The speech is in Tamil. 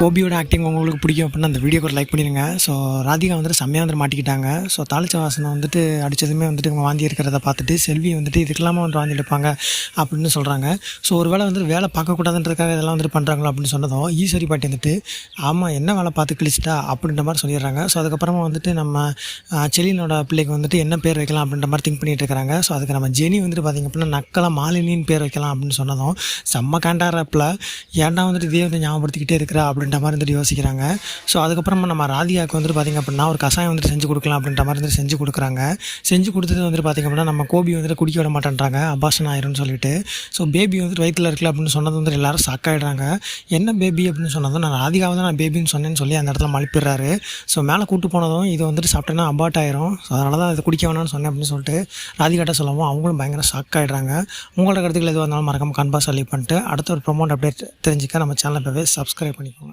கோபியோட ஆக்டிங் உங்களுக்கு பிடிக்கும் அப்படின்னா அந்த வீடியோக்கு ஒரு லைக் பண்ணிடுங்க ஸோ ராதிகா வந்துட்டு செம்மையாக வந்து மாட்டிக்கிட்டாங்க. ஸோ தாளிச்ச வாசனை வந்துட்டு அடித்ததுமே வந்துட்டு இவங்க வாந்தி இருக்கிறத பார்த்துட்டு செல்வி வந்துட்டு இதுக்கெல்லாமல் வந்து வாந்தி எடுப்பாங்க அப்படின்னு சொல்கிறாங்க ஸோ ஒரு வேளை வந்துட்டு வேலை பார்க்கக்கூடாதுன்றதுக்காக இதெல்லாம் வந்துட்டு பண்ணுறாங்களோ அப்படின்னு சொன்னதும் ஈஸ்வரி பாட்டி வந்துட்டு ஆமாம் என்ன வேலை பார்த்து கிழிச்சிட்டா? அப்படின்ற மாதிரி சொல்லிடுறாங்க. ஸோ அதுக்கப்புறமா வந்துட்டு நம்ம ஆஹ், செலினோட பிள்ளைக்கு வந்துட்டு என்ன பேர் வைக்கலாம் அப்படின்ற மாதிரி திங்க் பண்ணிட்டு இருக்காங்க. ஸோ அதுக்கு நம்ம ஜெனி வந்துட்டு பார்த்திங்க அப்படின்னா நக்கலா மாலினின்னு பேர் வைக்கலாம் அப்படின்னு சொன்னதும் செம்ம கேண்டாரப்பில் ஏன்டா வந்துட்டு இதே வந்து ஞாபகப்படுத்திக்கிட்டே அப்படின்னு அப்படின்ற மாதிரி வந்துட்டு யோசிக்கிறாங்க. ஸோ அதுக்கப்புறமா நம்ம ராதிகாவுக்கு வந்துட்டு பார்த்திங்க அப்படின்னா ஒரு கஷாயம் வந்துட்டு செஞ்சு கொடுக்கலாம் அப்படின்ற மாதிரி வந்துட்டு செஞ்சு கொடுக்குறாங்க. செஞ்சு கொடுத்தது வந்துட்டு பார்த்திங்க அப்படின்னா நம்ம கோபி வந்துட்டு குடிக்க விட மாட்டேன்றாங்க. அபாஷன் ஆயிரும்னு சொல்லிட்டு. ஸோ பேபி வந்துட்டு வயிற்றில் இருக்கல அப்படின்னு சொன்னது வந்துட்டு எல்லாரும் சாக்காயிடுறாங்க என்ன பேபி அப்படின்னு சொன்னதும் நான் ராதிகாவை தான் நான் பேபின்னு சொன்னேன்னு சொல்லி அந்த இடத்துல மழுப்பிடுறாரு ஸோ மேலே கூட்டு போனதும் இது வந்துட்டு சாப்பிட்டேன்னா அபாட் ஆயிரும். ஸோ அதனால தான் இதை குடிக்க வேணாம்னு சொன்னேன் அப்படின்னு சொல்லிட்டு ராதிகாட்ட சொல்லவும் அவங்களும் பயங்கர ஷாக் ஆகிடுறாங்க உங்களோட கருத்துக்கள் எதுவாக இருந்தாலும் மறக்காமல் கண்பாஸ் சொல்லி பண்ணிட்டு அடுத்த ஒரு ப்ரொமோட் அப்டேட் தெரிஞ்சுக்க நம்ம சேனலை போய் சப்ஸ்கிரைப் பண்ணிக்கோங்க.